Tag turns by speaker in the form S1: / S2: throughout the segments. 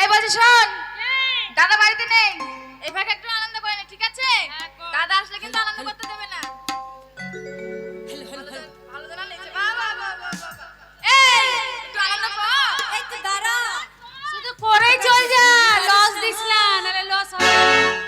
S1: এই বলছি শোন। দাদা বাড়িতে নেই। এই ভাগে একটু আনন্দ করে নে ঠিক আছে? দাদা আসলে কিন্তু আনন্দ করতে দেবে না। ভালো জন- লেগেছে। বাহ বাহ বাহ বাহ বাহ, বাহ। এই একটু আনন্দ কর।
S2: এই তো দাঁড়া।
S3: শুধু করেই চল যা। লস দিস না নালে লস হবে।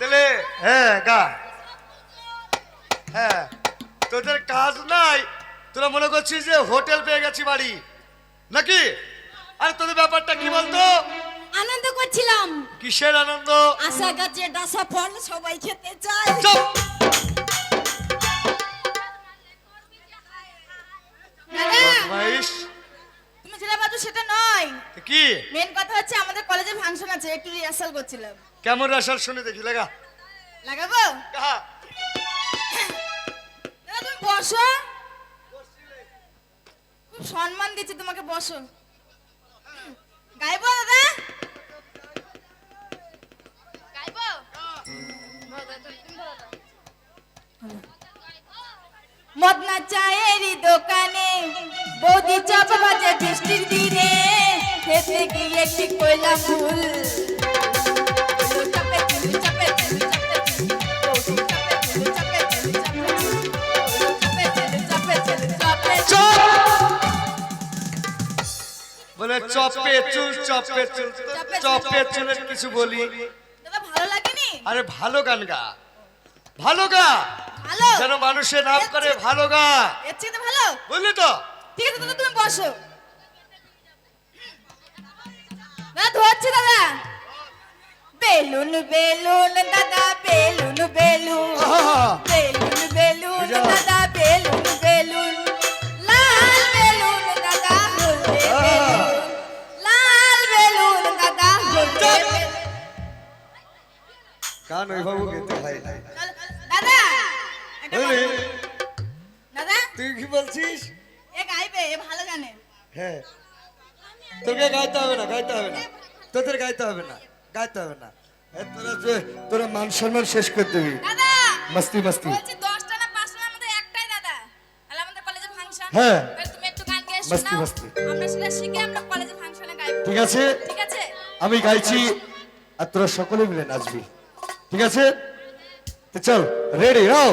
S4: তাহলে হ্যাঁ গা। হ্যাঁ। তোদের কাজ নাই। তোরা মনে করছিস যে হোটেল পেয়ে গেছি বাড়ি। নাকি? আর তোদের ব্যাপারটা কি বলতো?
S2: আনন্দ করছিলাম।
S4: কিসের আনন্দ?
S2: আশা গাছে ডাসা ফল সবাই খেতে চায়।
S1: সেটা নয়।
S4: কি?
S1: আছে একটু রিহার্সাল করছিলাম।
S4: কেমন রাসাল শুনে দেখি লাগা।
S1: লাগাবো? তুমি বসো। খুব সম্মান দিচ্ছি তোমাকে বসো। গাইবো দাদা? গাইবো। মদনা চায়েরই দোকানে বৌদি চপ বাজে বৃষ্টির দিনে। খেতে গিয়ে ঠিক কইলাম ভুল?
S4: বলে চপে চুল চপে চুল চপে চুলের কিছু বলি।
S1: ভালো লাগেনি?
S4: আরে ভালো গান গা। ভালো গা। যেন মানুষের নাম করে ভালো গা। বুঝলি তো
S1: ঠিক আছে তুমি বসো।
S2: వచ్చి
S4: కదా బేలును బేలును
S2: దాదా బేలును బేలు. బేలును బేలును
S4: దాదా তোকে গাইতে হবে না গাইতে হবে না। তোদের গাইতে হবে না গাইতে হবে না। তোরা যে তোরা মান সম্মান শেষ করে দিবি। মস্তি মস্তি। হ্যাঁ। মস্তি ঠিক আছে? আমি গাইছি আর তোরা সকলে মিলে নাচবি। ঠিক আছে? চল রেডি রাও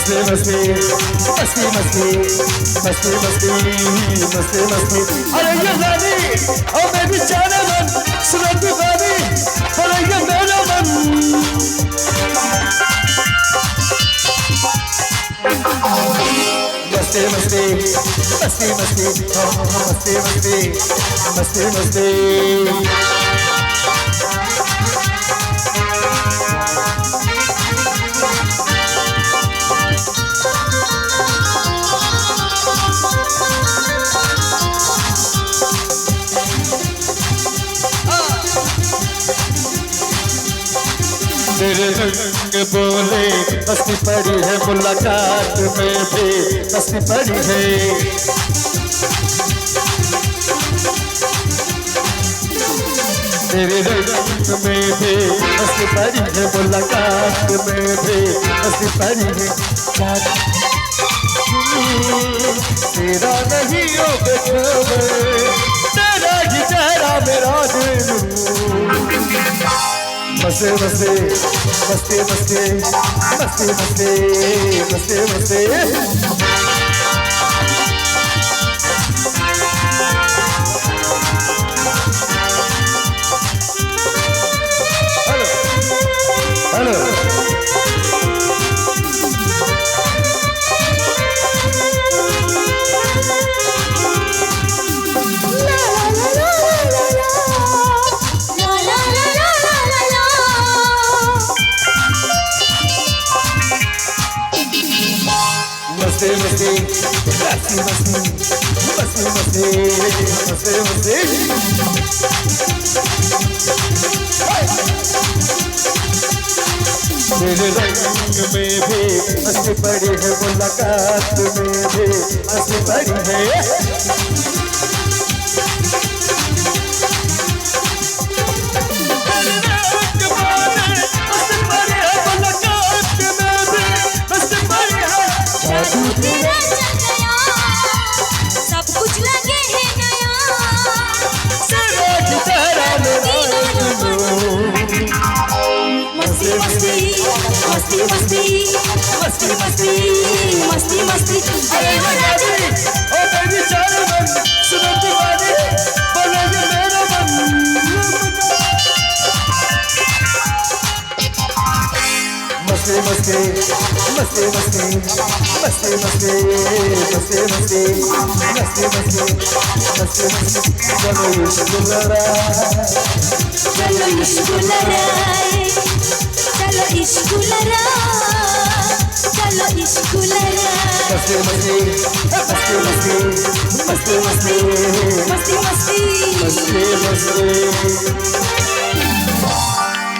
S4: मस्ती मस्ती मस्ती मस्ती मस्ती मस्ती मस्ती मस्ती अरे ये रानी ओ मेरी जाने मन सुनती बानी अरे ये मेरा मन मस्ती मस्ती मस्ती मस्ती ओ, मस्ती मस्ती मस्ती मस्ती तेरे रंग बोले मस्ती पड़ी है मुलाकात में भी मस्ती पड़ी है। में भी मस्ती पड़ी है मुलाकात में भी मस्ती पड़ी है। तेरा नहीं हो तेरा ही चेहरा मेरा दिल बसे बसे बसते बसते बसते बसते बसते बसते मस्ती मस्ती मस्ती मस्ती मस्ती मस्ती तेरे रंग में भी मस्ती पड़ी है मुलाकात में भी हँसी पड़ी है
S2: मस्ती मस्ती मस्ती मस्ती मस्ती मस्ती अरे हो राजा
S4: ओ मेरी जान मन सुनो दीवानी बोले ये मेरा मन मस्ती मस्ती मस्ती मस्ती मस्ती मस्ती मस्ती मस्ती मस्ती मस्ती मस्ती मस्ती चलो इश्क लड़ा
S2: चलो इश्क लड़ाए चलो इश्क लड़ा चलो इश्क लड़ाए
S4: मस्ती मस्ती मस्ती मस्ती मस्ती मस्ती
S2: मस्ती मस्ती
S4: मस्ती मस्ती